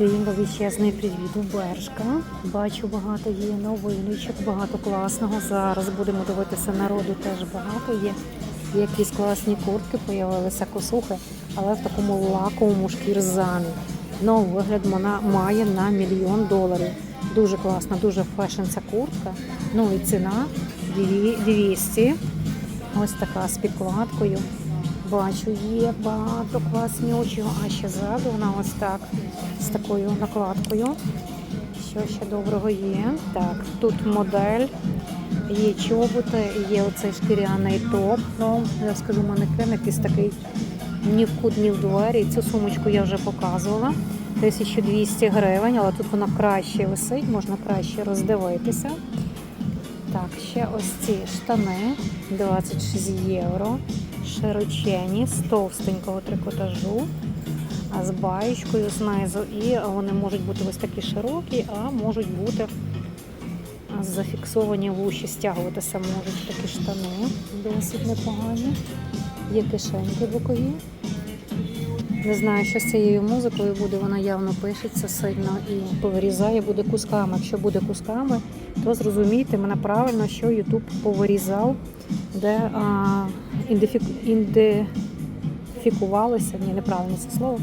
Всім величезний привіт у Бершка. Бачу, багато є новиночок, багато класного. Зараз будемо дивитися народу, теж багато є. Якісь класні куртки, появилися косухи, але в такому лаковому шкірзамі. Ну, вигляд вона має на мільйон доларів. Дуже класна, дуже фешн ця куртка. Ну і ціна дві- 200. Ось така з підкладкою. Бачу, є багато класнючого, а ще ззаду вона ось так з такою накладкою. Що ще доброго є? Так, тут модель, є чоботи, є оцей шкіряний топ. Ну, я скажу, манекен якийсь такий ні в кут, ні в двері. Цю сумочку я вже показувала. 1200 гривень, але тут вона краще висить, можна краще роздивитися. Так, ще ось ці штани 26 євро. Широчені, з товстенького трикотажу, з баєчкою знизу. І вони можуть бути ось такі широкі, а можуть бути зафіксовані вуші, стягуватися можуть такі штани, досить непогані. Є кишеньки бокові. Не знаю, що з цією музикою буде, вона явно пишеться сильно і повирізає, буде кусками. Якщо буде кусками, то зрозумійте мене правильно, що YouTube повирізав, де а. Ідентифікувалися, ні, неправильно це слово,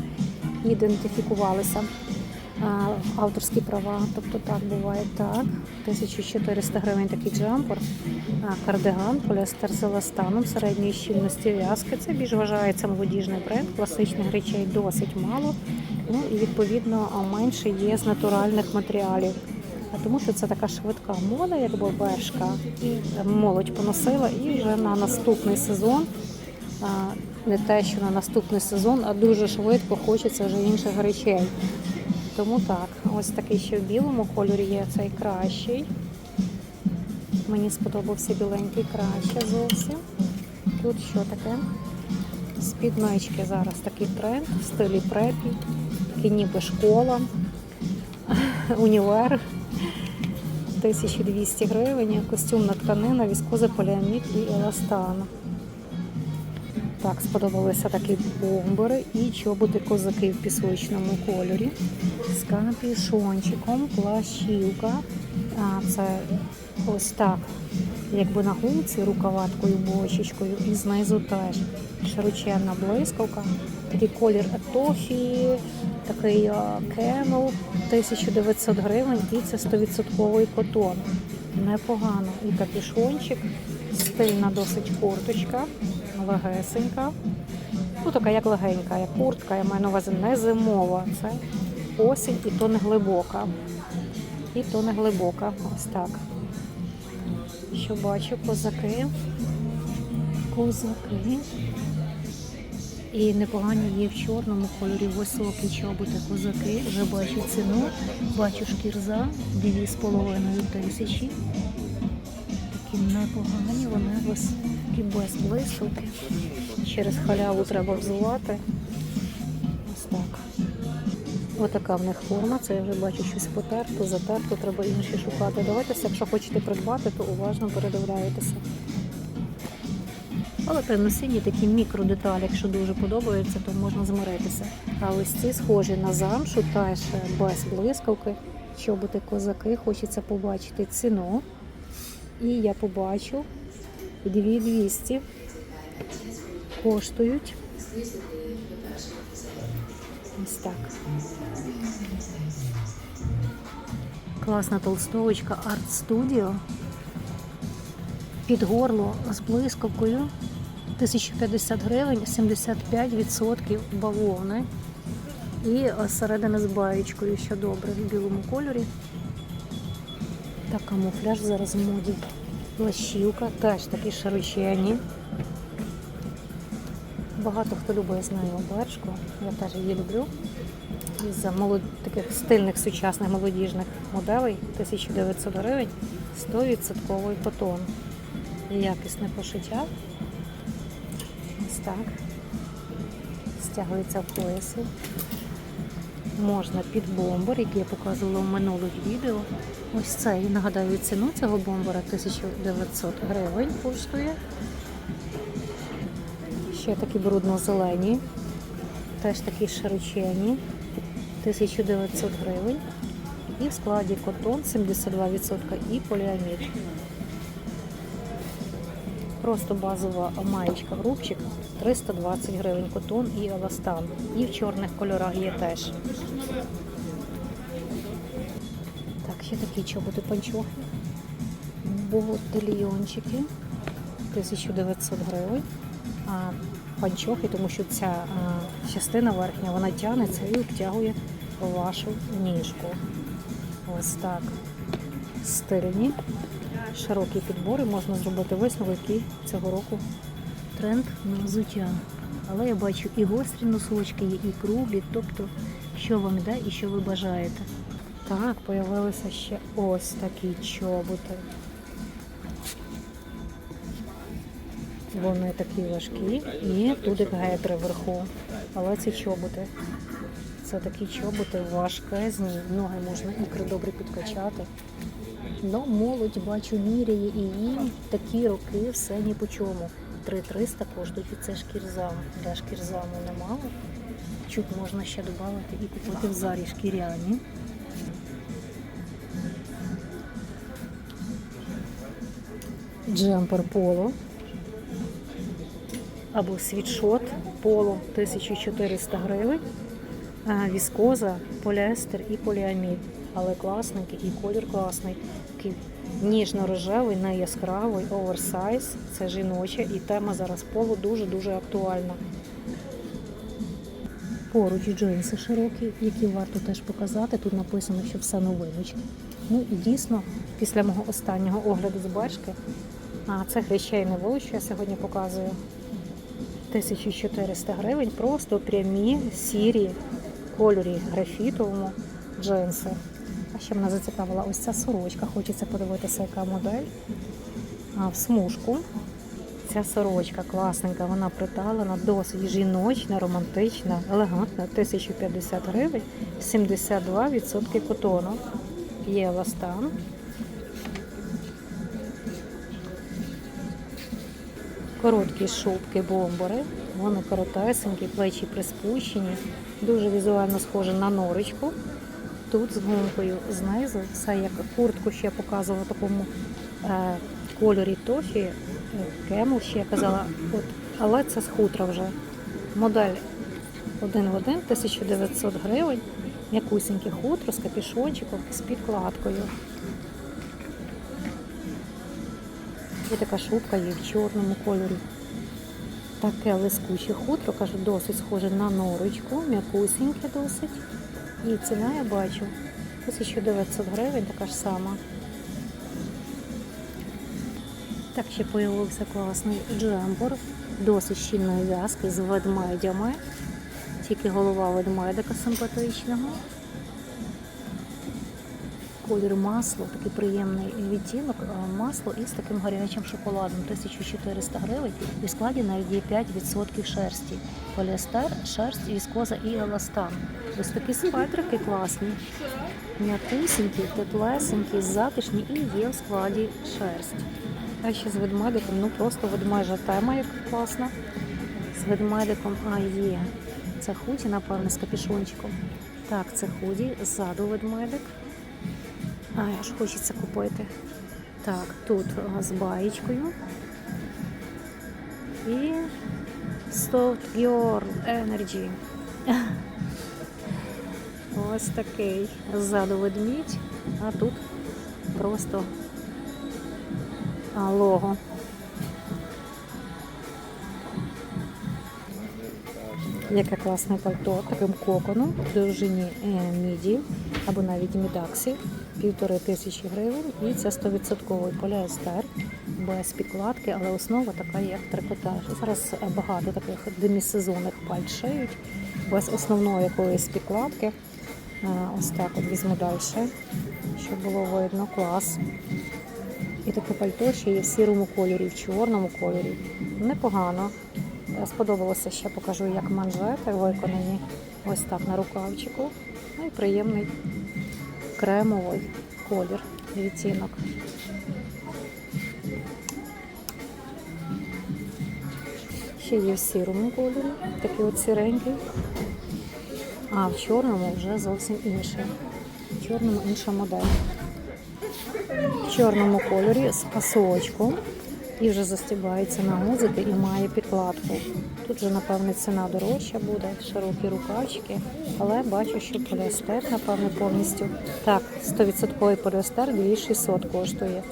ідентифікувалися авторські права. Тобто так буває так. 1400 гривень такий джампер, кардиган, поліестер з еластаном середньої щільності в'язки. Це більш вважається молодіжний бренд, класичних речей досить мало. Ну і відповідно менше є з натуральних матеріалів. А тому що це така швидка мода, якби бершка, і молодь поносила, і вже на наступний сезон, не те, що на наступний сезон, а дуже швидко хочеться вже інших речей. Тому так, ось такий ще в білому кольорі є цей кращий. Мені сподобався біленький краще зовсім. Тут що таке? Спіднички зараз такий тренд в стилі препі, такий ніби школа, універ. 1200 гривень, костюмна тканина, віскоза, поліамід і еластан. Так, сподобалися такі бомбери і чоботи козаки в пісочному кольорі з капюшончиком, плащівка. А, це ось так, якби на гумці рукаваткою, бочечкою і знизу теж широченна блискавка. Такий колір Атофі, такий кемел, 1900 гривень і це 100% котон. Непогано. І капюшончик, стильна досить курточка, легесенька. Ну, така як легенька, як куртка, я маю на увазі не зимова. Це осінь і то не глибока. І то не глибока. Ось так. Що бачу, козаки. Козаки. І непогані є в чорному кольорі високі чоботи козаки. Вже бачу ціну, бачу шкірза 2,5 тисячі. Такі непогані, вони високі без блискавки. Через халяву треба взувати. Ось так. Отака в них форма. Це я вже бачу щось потерто, затерто, треба інші шукати. Давайтеся, якщо хочете придбати, то уважно передивляєтеся. Але темно-сині такі мікродеталі, якщо дуже подобається, то можна змиритися. А ось ці схожі на замшу, теж без блискавки. Чоботи козаки, хочеться побачити ціну. І я побачу 2200 коштують. Ось так. Класна толстовочка Art Studio. Під горло з блискавкою 1050 гривень, 75% бавовни. І середина з баєчкою, що добре, в білому кольорі. Та камуфляж зараз в моді. Плащівка, теж такі широчені. Багато хто любить, я знаю, обережку. Я теж її люблю. Із молод... таких стильних сучасних молодіжних моделей 1900 гривень, 100% котон. Якісне пошиття. Так. Стягується в поясі. Можна під бомбер, який я показувала в минулих відео. Ось цей, нагадаю, ціну цього бомбера 1900 гривень коштує. Ще такі брудно-зелені, теж такі широчені. 1900 гривень. І в складі котон 72% і поліамід. Просто базова маєчка рубчик 320 гривень котон і еластан. І в чорних кольорах є теж. Так, ще такі чоботи панчохи. Ботильйончики 1900 гривень. А панчохи, тому що ця частина верхня вона тягнеться і обтягує вашу ніжку. Ось так. Стильні, широкі підбори, можна зробити висновок, який цього року тренд на взуття. Але я бачу і гострі носочки і круглі, тобто що вам йде і що ви бажаєте. Так, появилися ще ось такі чоботи. Вони такі важкі і тут як гетри вверху. Але ці чоботи. Це такі чоботи важкезні, ноги можна ікри добре підкачати. Ну, молодь бачу міряє і їм такі роки все ні по чому. 3300 коштують це шкірзам. Для шкірзаму немало. Чуть можна ще додати і купити в зарі шкіряні. Джемпер поло або світшот поло 1400 гривень. Віскоза, поліестер і поліамід. Але класненький і колір класний. Ніжно-рожевий, неяскравий, оверсайз. Це жіноче і тема зараз полу дуже-дуже актуальна. Поруч джинси широкі, які варто теж показати. Тут написано, що все новиночки. Ну і дійсно, після мого останнього огляду з бачки, а цих речей не що я сьогодні показую. 1400 гривень, просто прямі сірі кольорі графітовому джинси. А ще мене зацікавила ось ця сорочка. Хочеться подивитися, яка модель. А в смужку. Ця сорочка класненька, вона приталена, досить жіночна, романтична, елегантна, 1050 гривень, 72% котону. Є еластан. Короткі шубки, бомбери. Вони коротесенькі, плечі приспущені, дуже візуально схоже на норочку. Тут з гумкою знизу, все як куртку ще показувала в такому е, кольорі тофі, е, кемл ще я казала, от, але це з хутра вже. Модель один в один, 1900 гривень, м'якусіньке хутро з капішончиком, з підкладкою. І така шубка є в чорному кольорі. Таке лискуче хутро, кажу, досить схоже на норочку, м'якусіньке досить. І ціна я бачу 1900 гривень, така ж сама. Так ще з'явився класний джемпер, досить щільної в'язки з ведмедями. Тільки голова ведмедика симпатичного. Колір масло, такий приємний відтінок, масло із таким гарячим шоколадом 1400 гривень. І складі навіть є 5% шерсті. Поліестер, шерсть, віскоза і еластан. Ось такі спайтрики класні. М'якусенькі, теплесенькі, затишні і є в складі шерсть. А ще з ведмедиком, ну просто ведмежа тема, як класна. З ведмедиком, а є. Це худі, напевно, з капішончиком. Так, це худі, ззаду ведмедик. Ай, аж хочеться купити. Так, тут з баєчкою. І Soft Girl Energy. Ось такий. Ззаду ведмідь, а тут просто лого. Яке класне пальто таким коконом довжині е, міді або навіть мідаксі, півтори тисячі гривень. І це 100% поліестер без підкладки, але основа така, як трикотаж. Зараз багато таких демісезонних пальт шиють без основної якоїсь підкладки. Ось так от візьму далі, щоб було видно клас. І таке пальто ще є в сірому кольорі, в чорному кольорі. Непогано. Е, Сподобалося ще покажу, як манжети виконані ось так на рукавчику. Ну і приємний кремовий колір відтінок. Ще є в сірому кольорі, такий от сіренький. А в чорному вже зовсім інше. В чорному інша модель. В чорному кольорі з пасочком. І вже застібається на гузики і має підкладку. Тут вже, напевне, ціна дорожча буде, широкі рукавчики, але бачу, що поліестер, напевне, повністю. Так, 100% поліестер 2600 коштує.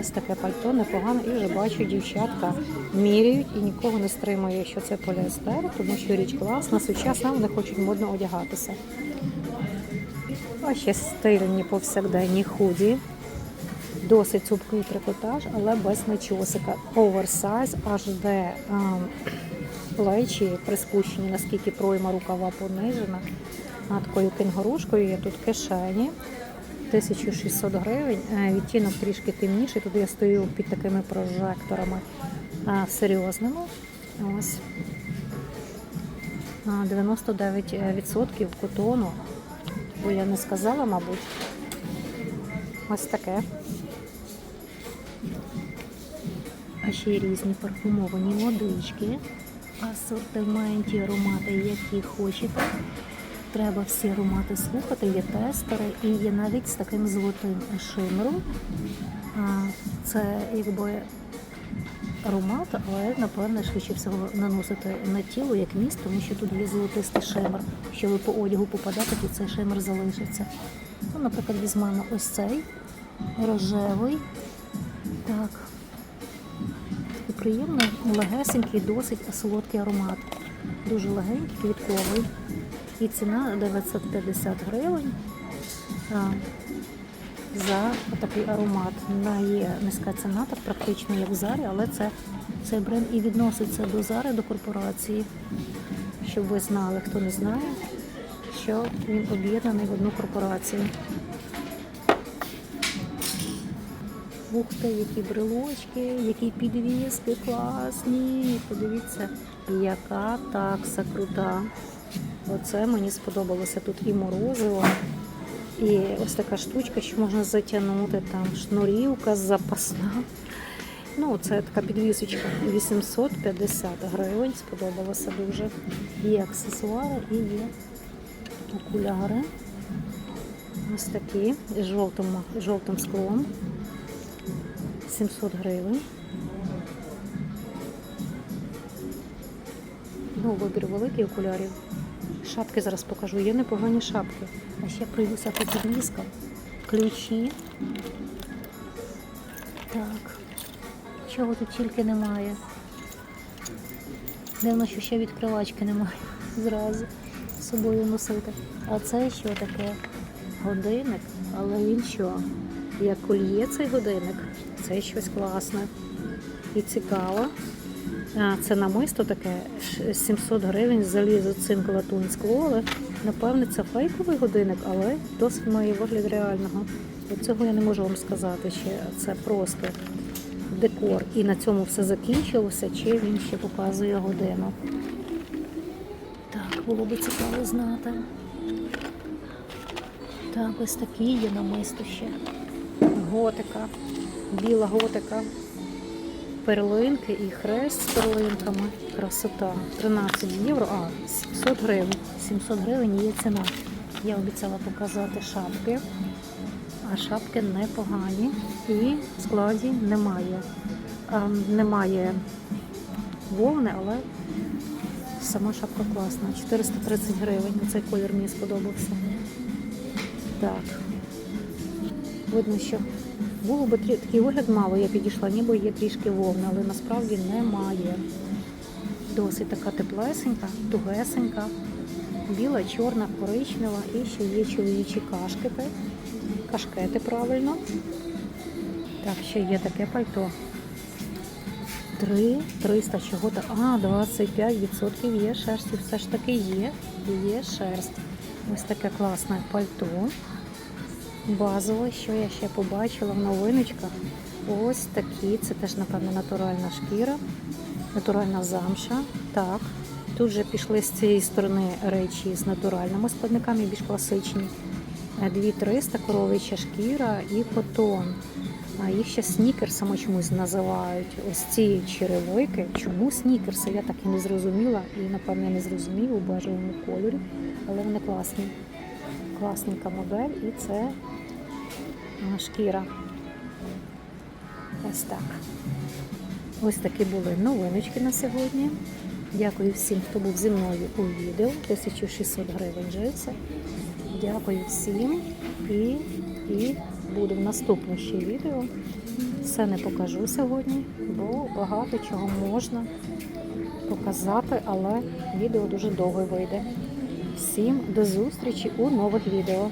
Ось таке пальто непогано. І вже бачу, дівчатка міряють і нікого не стримує, що це поліестер, тому що річ класна, сучасна, вони хочуть модно одягатися. А ще стильні повсякденні худі. Досить цупкий трикотаж, але без начосика. Оверсайз HD ем, плечі приспущені, наскільки пройма рукава понижена. А такою кенгурушкою є тут кишені. 1600 гривень. Е, Відтінок трішки темніший. Тут я стою під такими прожекторами е, серйозними. Ось. 99% котону. Бо я не сказала, мабуть. Ось таке. А ще й різні парфумовані водички, асортименті аромати, які хочете. Треба всі аромати слухати, є тестери і є навіть з таким золотим шимером. Це якби аромат, але напевне швидше всього наносити на тіло як міст, тому що тут є золотистий шимер. Якщо ви по одягу попадете, то цей шимер залишиться. Ну, наприклад, візьмемо ось цей рожевий. Так. Такий приємний, легесенький, досить солодкий аромат. Дуже легенький, квітковий. І ціна 950 гривень за такий аромат. На є низька ціна, так практично як в Зарі, але це, цей бренд і відноситься до Зари, до корпорації. Щоб ви знали, хто не знає, що він об'єднаний в одну корпорацію. Ух ти, які брелочки, які підвіски класні. Подивіться, яка такса крута. Оце мені сподобалося. Тут і морозиво, і ось така штучка, що можна затягнути, там шнурівка запасна. Ну, це така підвісочка 850 гривень, сподобалося дуже. Є аксесуари і є окуляри. Ось такі з жовтим, жовтим склом. 700 гривень. Ну, вибір великий окулярів. Шапки зараз покажу. Є непогані шапки. А ще прийдуся по підвіска. Ключі. Так. Чого тут тільки немає. Дивно, що ще відкривачки немає. Зразу з собою носити. А це що таке? Годинник, але він що? Як кольє цей годинник, це щось класне і цікаво. Це намисто таке 700 гривень залізо цинк латунь скло, напевне це фейковий годинник, але досить має вигляд реального. От цього я не можу вам сказати, чи це просто декор. І на цьому все закінчилося, чи він ще показує годину. Так, було би цікаво знати. Так, ось такі є намисто ще. Готика, біла готика, перлинки і хрест з перлинками. Красота. 13 євро, а 700 гривень. 700 гривень є ціна. Я обіцяла показати шапки, а шапки непогані і в складі немає. А, немає вовни, але сама шапка класна. 430 гривень. Цей колір мені сподобався. Так. Видно, що було б трі- такий вигляд мало, я підійшла, ніби є трішки вовни, але насправді немає. Досить така теплесенька, тугесенька, біла, чорна, коричнева і ще є чоловічі кашкети. Кашкети правильно. Так, ще є таке пальто. 3, 300 чого-то. А, 25% є шерсті. Все ж таки є. Є шерсть. Ось таке класне пальто. Базове, що я ще побачила в новиночках. Ось такі. Це теж, напевно, натуральна шкіра, натуральна замша. Так. Тут вже пішли з цієї сторони речі з натуральними складниками, більш класичні. Е, 2300 коровича шкіра і котон. А їх ще снікерсами чомусь називають. Ось ці черевики. Чому снікерси? Я так і не зрозуміла. І напевне не зрозумію у бежевому кольорі. Але вони класні. Класненька модель і це шкіра. Ось так. Ось такі були новиночки на сьогодні. Дякую всім, хто був зі мною у відео. 1600 гривень джинси. Дякую всім і, і буде в наступне ще відео. Все не покажу сьогодні, бо багато чого можна показати, але відео дуже довго вийде. Всім до зустрічі у нових відео.